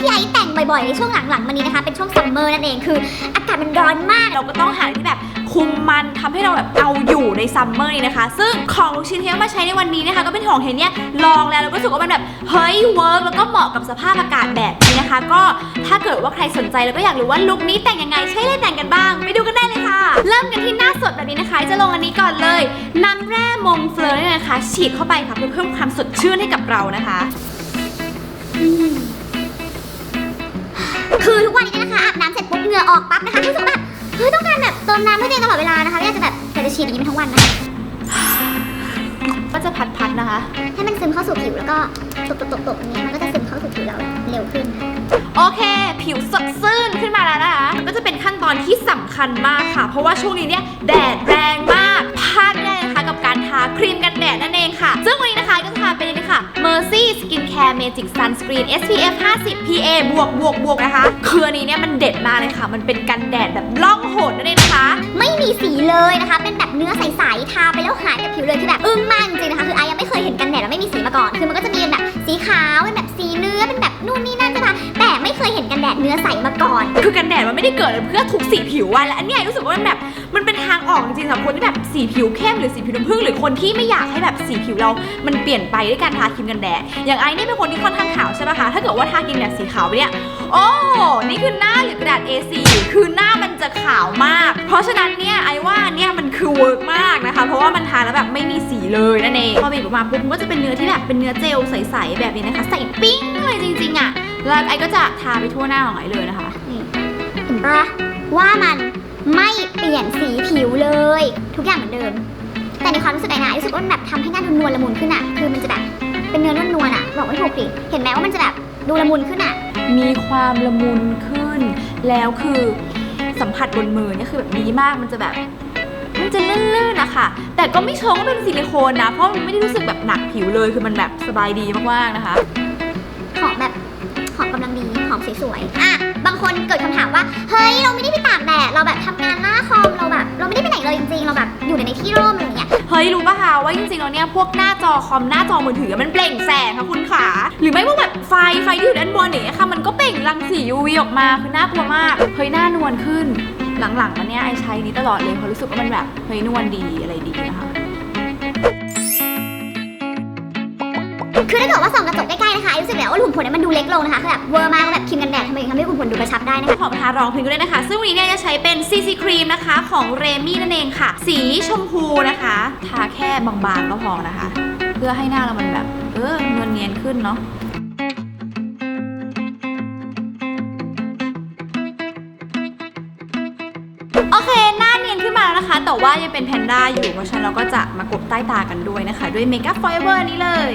ที่ไอซ์แต่งบ่อยๆในช่วงหลังๆมานี้นะคะ เป็นช่วงซัมเมอร์นั่นเองคือ อากาศมันร้อนมาก เราก็ต้องหาอะไรที่แบบคุมมันทำให้เราแบบเอาอยู่ในซัมเมอร์นี้นะคะ ซึ่งของลูกชิ้นที่เอามาใช้ในวันนี้นะคะ ก็เป็นของเฮนเนี่ยลองแล้วแล้วก็รู้สึกว่ามันแบบเฮ้ยเวิร์กแล้วก็เหมาะกับสภาพอากาศแบบนี้นะคะ ก็ถ้าเกิดว่าใครสนใจแล้วก็อยากรู้ว่าลุคนี้แต่งยังไงใช้อะไรแต่งกันบ้างไปดูกันได้เลยค่ะ เริ่มกันที่หน้าสดแบบนี้นะคะ จะลงอันนี้ก่อนเลยน้ำแร่มงเฟลอร์นี่นะคะ ฉีดเข้าไปค่ะเพื่อเพิ่มความสดชื่นให้กับเรานะคะ อออกปั๊บนะคะรู้สึกว่าแบบเฮ้ยต้องการแบบเติมน้ำให้ตัวเองตลอดเวลานะคะไม่อยากจะแบบอยากจะฉีดอย่างนี้ไปทั้งวันนะคะก็จะพัดๆนะคะ ให้มันซึมเข้าสู่ผิวแล้วก็ตบๆๆๆอย่างเงี้ยมันก็จะซึมเข้าสู่ผิวเราเร็วขึ้นนะคะโอเค ผิวสดชื่นขึ้นมาแล้วนะคะมันก็จะเป็นขั้นตอนที่สำคัญมากค่ะ เพราะว่าช่วงนี้เนี่ยแดดแรงมากพลาดไม่ได้นะคะกับการทาครีมกันแดดนั่นเองค่ะ ซึ่งวันนี้นะคะก็จะทาเป็นนี่ค่ะ Mercy Skin Care Magic Sunscreen SPF 50 PA บวกบวกบวกนะคะ คืออันนี้เนี่ยมันเด็ดมากเลยค่ะ มันเป็นกันแดดแบบล่องหนนั่นเองนะคะ ไม่มีสีเลยนะคะ เป็นแบบเนื้อใสๆ ทาไปแล้วหายกับผิวเลยคือแบบอึ้งมากจริงๆนะคะ คือไอยังไม่เคยเห็นกันแดดแล้วไม่มีสีมาก่อน คือมันก็จะมีเป็นแบบสีขาว เป็นแบบสีเนื้อ เป็นแบบนู่นนี่นั่น ไม่เคยเห็นกันแดดเนื้อใสมาก่อน คือกันแดดมันไม่ได้เกิดเพื่อทุกสีผิววันและอันเนี้ยรู้สึกว่ามันแบบมันเป็นทางออกจริงๆสำหรับคนที่แบบสีผิวเข้มหรือสีผิวน้ำผึ้งหรือคนที่ไม่อยากให้แบบสีผิวเรา มันเปลี่ยนไปด้วยการทาครีมกันแดด อย่างไอ้เนี่ยเป็นคนที่ค่อนข้างขาวใช่ปะคะถ้าเกิดว่าทาครีมแบบสีขาวไปเนี่ยโอ้นี่คือหน้าหรือกระดาษ A4 คือหน้ามันจะขาวมาก เพราะฉะนั้นเนี่ยไอ้ว่าเนี่ยมันคือเวิร์กมากนะคะ เพราะว่ามันทาแล้วแบบไม่มีสีเลยนั่นเองพอบีบออกมาปุ๊บมันก็จะเป็นเนื้อที่แบบเป็นเนื้อเจลใสๆแบบนี้นะคะ ใสปิ้งเลยจริงๆอะ แล้วไอ้ก็จะทาไปทั่วหน้าของไอ้เลยนะคะ นี่เห็นปะว่ามันไม่เปลี่ยนสีผิวเลย ทุกอย่างเหมือนเดิม แต่ในความรู้สึกไอ้นะไอ้รู้สึกว่ามันแบบทำให้หน้าดูนวลละมุนขึ้นอะคือมันจะแบบเป็นเนื้อนวลๆอะบอกไม่ถูกดิเห็นไหมว่ามันจะแบบดูละมุนขึ้นอะมีความละมุนขึ้น แล้วคือสัมผัสบนมือเนี่ยคือแบบดีมากมันจะแบบมันจะลื่นๆนะคะ แต่ก็ไม่เชิงว่าเป็นซิลิโคนนะ เพราะมันไม่ได้รู้สึกแบบหนักผิวเลย คือมันแบบสบายดีมากๆนะคะ สวยๆอะบางคนเกิดคำถามว่า เฮ้ย เราไม่ได้ไปตากแดด เราแบบทำงานหน้าคอม เราแบบ เราไม่ได้ไปไหนเลยจริงๆ เราแบบอยู่ในที่ร่มอะไรอย่างเงี้ย เฮ้ยรู้ป่ะคะว่าจริงๆแล้วเนี่ยพวกหน้าจอคอมหน้าจอมือถือมันเปล่งแสงค่ะคุณขาหรือไม่พวกแบบไฟไฟที่อยู่ด้านบนอย่างเงี้ยค่ะมันก็เปล่งรังสี UV ออกมาคือน่ากลัวมากเฮ้ยหน้านวลขึ้น หลังๆมาเนี่ยไอใช้นี้ตลอดเลยเพราะรู้สึกว่ามันแบบเฮ้ยนวลดีอะไรดีนะคะ คือถ้าเกิดว่าส่องกระจกใกล้ๆนะคะรู้สึกแล้วว่าหุ่นผลเนี่ยมันดูเล็กลงนะคะคือแบบเวอร์มากแล้วแบบครีมกันแดดทำไมถึงทำให้หุ่นผลดูกระชับได้นะคะ ขอประทานรองพื้นก็ได้นะคะ ซึ่งวันนี้เนี่ยจะใช้เป็น CC Cream นะคะ ของเรมี่นั่นเองค่ะ สีชมพูนะคะ ทาแค่บางๆก็พอนะคะ เพื่อให้หน้าเรามันแบบ เออนเนียนขึ้นเนาะโอเค หน้าเนียนขึ้นมาแล้วนะคะ แต่ว่ายังเป็นแพนด้าอยู่ เพราะฉะนั้นเราก็จะมากบใต้ตากันด้วยนะคะ ด้วย Makeup Forever นี้เลย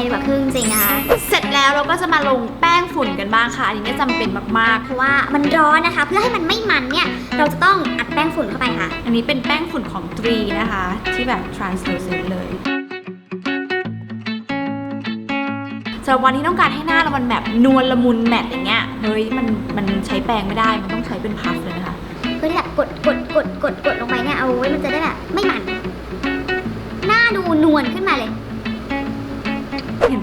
ยแบบครึ่งจริงนะคะเสร็จแล้วเราก็จะมาลงแป้งฝุ่นกันบ้างค่ะ อันนี้เนี่ยจำเป็นมากเพราะว่ามันร้อนนะคะ เพื่อให้มันไม่มันเนี่ย เราจะต้องอัดแป้งฝุ่นเข้าไปค่ะ ๆ อันนี้เป็นแป้งฝุ่นของตรีนะคะ ที่แบบ translucent เลยสำหรับวันที่ต้องการให้หน้าเรามันแบบนวลละมุนแมตต์อย่างเงี้ยเฮ้ยมันมันใช้แปรงไม่ได้มันต้องใช้เป็นพัฟเลยนะคะ เพื่อที่แบบกดกดกดกดกดลงไปเนี่ยเอาไว้มันจะ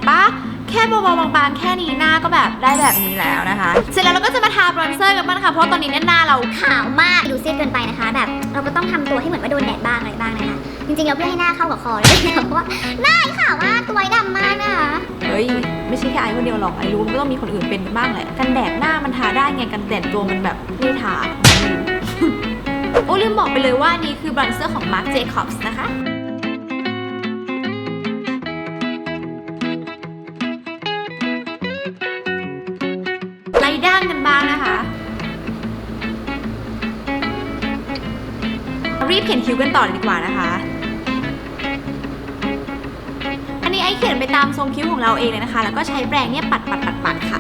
ปะแค่เบาๆบางๆแค่นี้หน้าก็แบบได้แบบนี้แล้วนะคะ เสร็จแล้วเราก็จะมาทาบรอนเซอร์กันบ้างนะคะเพราะตอนนี้เนี่ยหน้าเรา ขาวมากดูซีดเกินไปนะคะ แบบ เราก็ต้องทำตัวให้เหมือนว่าโดนแดดบ้างอะไรบ้างนะคะ จริงๆเราเพื่อให้หน้าเข้ากับคอเลยเพราะว่าหน้าขาวมากตัวดำมากนะคะเฮ้ย ไม่ใช่แค่ไอคนเดียวหรอกไอรู้มันก็ต้องมีคนอื่นเป็นบ้างแหละกันแดดหน้ามันทาได้ไงกันแดดตัวมันแบบไม่ทา โอ้ลืมบอกไปเลยว่านี้คือบรอนเซอร์ของ Marc Jacobs นะคะ เขียนคิ้วกันต่อเลยดีกว่านะคะ อันนี้ไอเขียนไปตามทรงคิ้วของเราเองเลยนะคะ แล้วก็ใช้แปรงเนี่ยปัดปัดปัดปัดค่ะ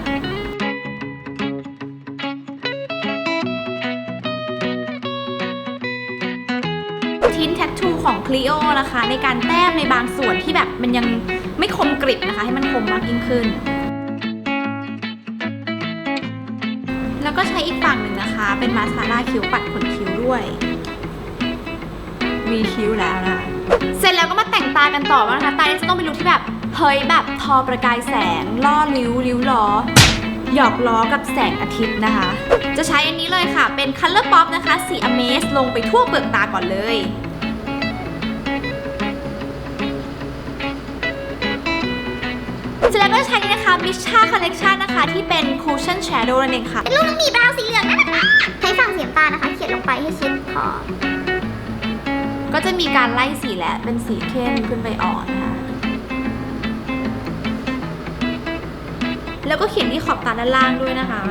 ทินแท t ทูของ Clio นะคะ ในการแต้มในบางส่วนที่แบบมันยังไม่คมกริบนะคะ ให้มันคมมากยิ่งขึ้น แล้วก็ใช้อีกฝั่งหนึ่งนะคะ เป็นมาสคาร่าคิ้วปัดขนคิ้วด้วย มีคิ้วแล้วนะคะเสร็จแล้วก็มาแต่งตากันต่อบ้างนะคะ ตาเนี่ยจะต้องเป็นลุคที่แบบ เฮ้ยแบบทอประกายแสง ล่อริ้วริ้วล้อ หยอกล้อกับแสงอาทิตย์นะคะ จะใช้อันนี้เลยค่ะ เป็น Color Pop นะคะสี Amaze ลงไปทั่วเปลือกตาก่อนเลยเสร็จแล้วก็ใช้นี่นะคะ Misha Collection นะคะ ที่เป็น Cushion Shadow นั่นเองค่ะ เป็นรูปน้องหมีบราวน์สีเหลืองน่ารักมากใช้ฝั่งสีน้ำตาลนะคะ เขียนลงไปให้ชิดขอบ ก็จะมีการไล่สีและเป็นสีเข้มขึ้นไปอ่อนนะคะแล้วก็เขียนที่ขอบตาด้านล่างด้วยนะคะ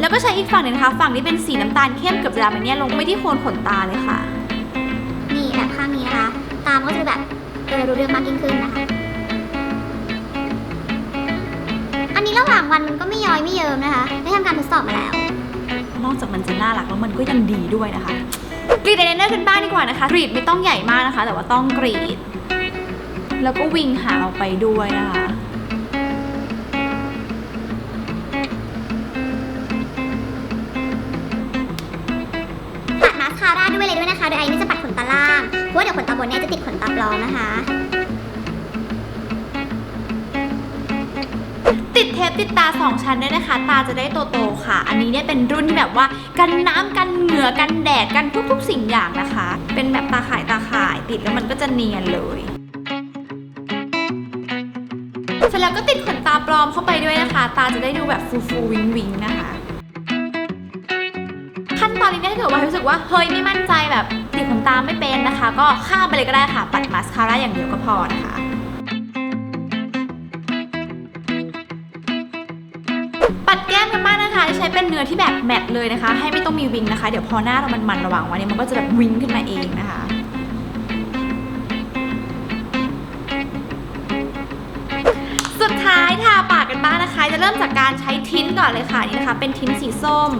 แล้วก็ใช้อีกฝั่งหนึ่งนะคะ ฝั่งที่เป็นสีน้ำตาลเข้มเกือบจะดำอันเนี้ลงไปที่โคนขนตาเลยค่ะ นี่แบบข้างนี้นะคะ ตามก็จะแบบเออรู้เรื่องมากยิ่งขึ้นนะคะ อันนี้ระหว่างวันมันก็ไม่ย้อยไม่เยิ้มนะคะ ได้ทำการทดสอบมาแล้ว นอกจากมันจะน่ารักแล้วมันก็ยังดีด้วยนะคะกรีดไอลายเนอร์กันบ้างดีกว่านะคะกรีดไม่ต้องใหญ่มากนะคะ แต่ว่าต้องกรีด แล้วก็วิงหางออกไปด้วยนะคะปัดมาสคาร่าด้วยเลยด้วยนะคะโดยไอ้นี่จะปัดขนตาล่างเพราะว่าเดี๋ยวขนตาบนเนี่ยจะติดขนตาปลอมนะคะ ติดเทปติดตา 2 ชั้นด้วยนะคะ ตาจะได้โตๆค่ะ อันนี้เนี่ยเป็นรุ่นที่แบบว่ากันน้ำกันเหงื่อกันแดดกันทุกๆสิ่งอย่างนะคะ เป็นแบบตาข่ายตาข่ายติดแล้วมันก็จะเนียนเลยเสร็จแล้วก็ติดขนตาปลอมเข้าไปด้วยนะคะ ตาจะได้ดูแบบฟูฟูวิงวิงนะคะ ขั้นตอนนี้ถ้าเกิดว่ารู้สึกว่าเฮ้ยไม่มั่นใจแบบติดขนตาไม่เป็นนะคะ ก็ข้ามไปเลยก็ได้ค่ะ ปัดมาสคาร่าอย่างเดียวก็พอนะคะ เป็นเนื้อที่แบบแมตต์เลยนะคะ ให้ไม่ต้องมีวิงนะคะ เดี๋ยวพอหน้าเรามันมันๆระหว่างวันนี้มันก็จะแบบวิงขึ้นมาเองนะคะสุดท้ายทาปากกันบ้างนะคะ จะเริ่มจากการใช้ทิ้นก่อนเลยค่ะนี่นะคะ เป็นทิ้นสีส้ม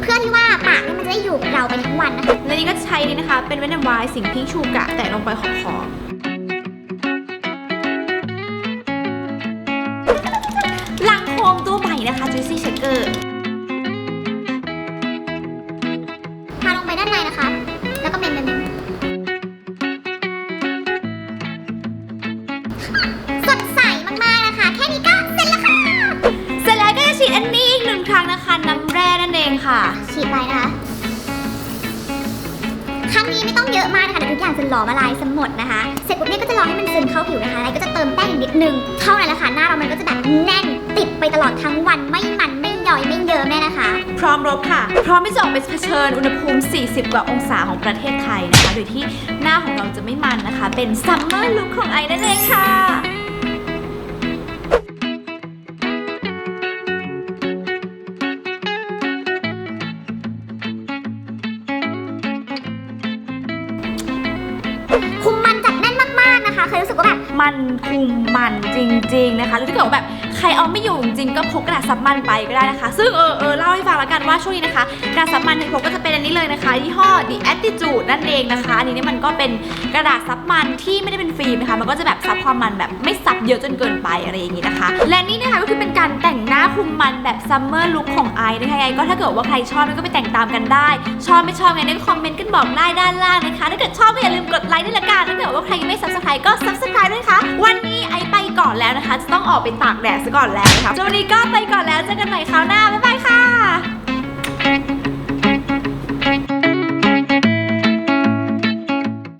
เพื่อที่ว่าปากเนี่ยมันจะได้อยู่กับเราไปทั้งวันนะคะ และนี่ก็ใช้นี่นะคะ เป็นเวนวายสิงพิงชูกะ แตะลงไปขอบข Juicy Shaker ทาลงไปด้านในนะคะ แล้วก็เมนเมนเมนสดใสมากๆนะคะ แค่นี้ก็เสร็จแล้วค่ะ เสร็จแล้วก็จะฉีดอันนี้อีกหนึ่งครั้งนะคะ น้ำแร่นั่นเองค่ะ ฉีดไปนะคะ ครั้งนี้ไม่ต้องเยอะมากนะคะเดี๋ยวทุกอย่างจะหลอมละลายสมหมดนะคะ เสร็จปุ๊บเนี่ยก็จะรอให้มันซึมเข้าผิวนะคะ แล้วก็จะเติมแป้งอีกนิดนึง เท่านั้นแหละค่ะ หน้าเรามันก็จะแบบแน่นติดไปตลอดทั้งวัน ร้อมรบค่ะ พร้อมที่จะออกไปเผชิญอุณหภูมิ 40 กว่าองศาของประเทศไทยนะคะ โดยที่หน้าของเราจะไม่มันนะคะ เป็นซัมเมอร์ลุคของไอนั่นเองค่ะคุมมันจัดแน่นมากๆนะคะ เคยรู้สึกว่าแบบ มันคุมมันจริง ๆ นะคะหรือถ้าเกิดว่าแบบใค รเอาไม่อยู่จริงๆก็พกกระดาษซับมันไปก็ได้นะคะ ซึ่งเออเออเล่าให้ฟังแล้วกันว่าช่วงนี้นะคะกระดาษซับมันที่พกก็จะเป็นอันนี้เลยนะคะยี่ห้อ The Attitude นั่นเองนะคะอันนี้เนี่ยมันก็เป็นกระดาษซับมันที่ไม่ได้เป็นฟิล์มนะคะ มันก็จะแบบซับความมันแบบไม่ซับเยอะจนเกินไปอะไรอย่างนี้นะคะ และนี่นะคะก็คือเป็นการแต่งหน้าคุมมันแบบซัมเมอร์ลุคของไอนะคะไงก็ถ้าเกิดว่าใครชอบก็ไปแต่งตามกันได้ ชอบไม่ชอบไงนี่ก็คอมเมนต์กันบอกได้ด้านล่างนะคะถ้าเกิดชอบก็อย่าลืมกดไลค์ด้วยละกันถ้าเกิดว่าใครยังไม่ subscribe ก็ subscribe ด้วยนะคะวันนี้ไอไป ก่อนแล้วนะคะ จะต้องออกไปตากแดดซะก่อนแล้วนะคะวันนี้ก็ไปก่อนแล้วเจอกันใหม่คราวหน้า บ๊ายบายค่ะ